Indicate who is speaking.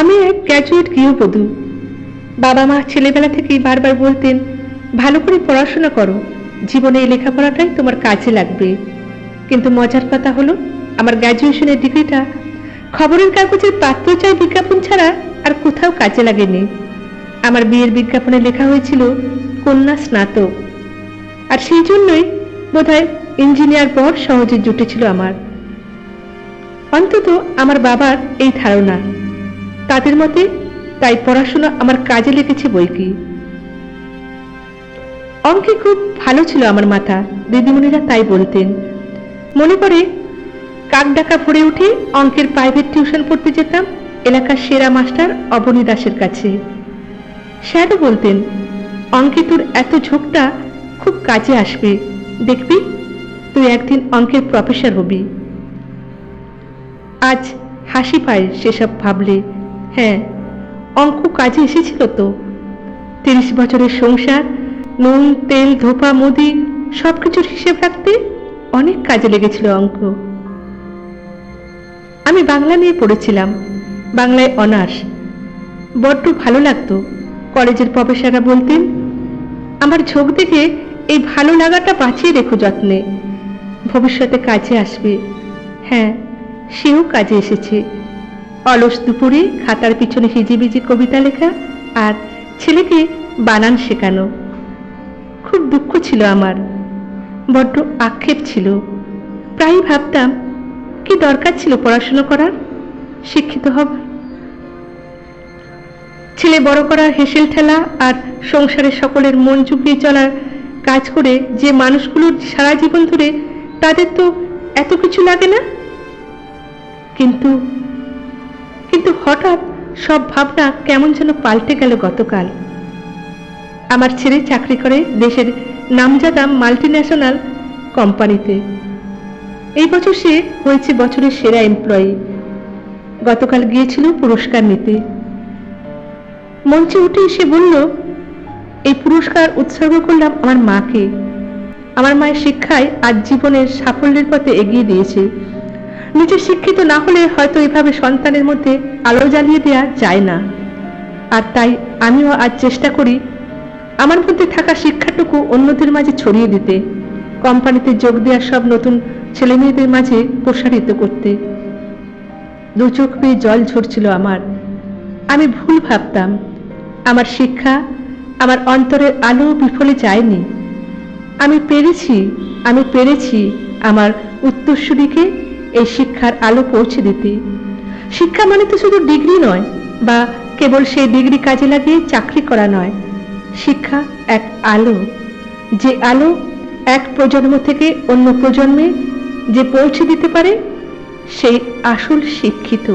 Speaker 1: আমি এক গ্র্যাজুয়েট গৃহবধূ বাবা মা ছেলেবেলা থেকেই বারবার বলতেন, ভালো করে পড়াশোনা করো, জীবনে এই লেখাপড়াটাই তোমার কাজে লাগবে। কিন্তু মজার কথা হলো, আমার গ্র্যাজুয়েশনের ডিগ্রিটা খবরের কাগজের পাত্রচায় বিজ্ঞাপন ছাড়া আর কোথাও কাজে লাগেনি। আমার বিয়ের বিজ্ঞাপনে লেখা হয়েছিল, কন্যা স্নাতক। আর সেই জন্যই বোধহয় ইঞ্জিনিয়ার পর সহজে জুটেছিল আমার। অন্তত আমার বাবার এই ধারণা। তাদের মতে তাই পড়াশোনা আমার কাজে লেগেছে বই কি। অঙ্কে খুব ভালো ছিল আমার মাথা, দিদিমণিরা তাই বলতেন। মনে করে কাক ডাকা ভরে উঠে অঙ্কের প্রাইভেট টিউশন পড়তে যেতাম, এলাকার সেরা মাস্টার অবনী দাসের কাছে। স্যারও বলতেন, অঙ্কে তোর এত ঝোঁকটা খুব কাজে আসবে। দেখবি, তুই একদিন অঙ্কের প্রফেসর হবি। আজ হাসি পায় সেসব ভাবলে। হ্যাঁ অঙ্ক কাজে এসেছিল তো। তিরিশ বছরের সংসার, নুন, তেল, ধোপা, মুদি সব কিছুর হিসেব রাখতে অনেক কাজে লেগেছিল অঙ্ক। আমি বাংলা নিয়ে পড়েছিলাম, বাংলায় অনার্স। বড্ড ভালো লাগতো, কলেজের প্রফেসররা বলতেন, আমার ঝোঁক দেখে এই ভালো লাগাটা বাঁচিয়ে রেখো যত্নে। ভবিষ্যতে কাজে আসবে। হ্যাঁ সেও কাজে এসেছে। অলস দুপুরে খাতার পিছনে হিজিবিজি কবিতা লেখা আর ছেলেকে বানান শেখানো। খুব দুঃখ ছিল আমার। বড্ড আক্ষেপ ছিল। প্রায়ই ভাবতাম, কি দরকার ছিল পড়াশোনা করার? শিক্ষিত হবার। ছেলে বড় করার হেসেল ঠেলা আর সংসারের সকলের মন চুপিয়ে চলার কাজ করে যে মানুষগুলোর সারা জীবন ধরে, তাদের তো এত কিছু লাগে না? কিন্তু হঠাৎ সব ভাবনা কেমন যেন পাল্টে গেল গতকাল। আমার ছেলে চাকরি করে দেশের নামজাদা মাল্টি ন্যাশনাল কোম্পানিতে। এই বছর সে হয়েছে বছরের সেরা এমপ্লয়ি গতকাল গিয়েছিল পুরস্কার নিতে। মঞ্চে উঠে সে বলল, এই পুরস্কার উৎসর্গ করলাম আমার মাকে। আমার মায়ের শিক্ষায় আজ জীবনের সাফল্যের পথে এগিয়ে দিয়েছে। নিজে শিক্ষিত না হলে হয়তো এভাবে সন্তানের মধ্যে আলো জ্বালিয়ে দেওয়া যায় না। আর তাই আমিও আজ চেষ্টা করি আমার মধ্যে থাকা শিক্ষাটুকু অন্যদের মাঝে ছড়িয়ে দিতে, কোম্পানিতে যোগ দেওয়া সব নতুন ছেলে মেয়েদের মাঝে প্রসারিত করতে। দু চোখ পেয়ে জল ঝরছিল আমার। আমি ভুল ভাবতাম, আমার শিক্ষা আমার অন্তরের আলো বিফলে যায়নি। আমি পেরেছি আমি পেরেছি আমার উত্তরসূরিকে এই শিক্ষার আলো পৌঁছে দিতে। শিক্ষা মানে তো শুধু ডিগ্রি নয়, বা কেবল সেই ডিগ্রি কাজে লাগিয়ে চাকরি করা নয়। শিক্ষা এক আলো, যে আলো এক প্রজন্ম থেকে অন্য প্রজন্মে যে পৌঁছে দিতে পারে, সেই আসল শিক্ষিত।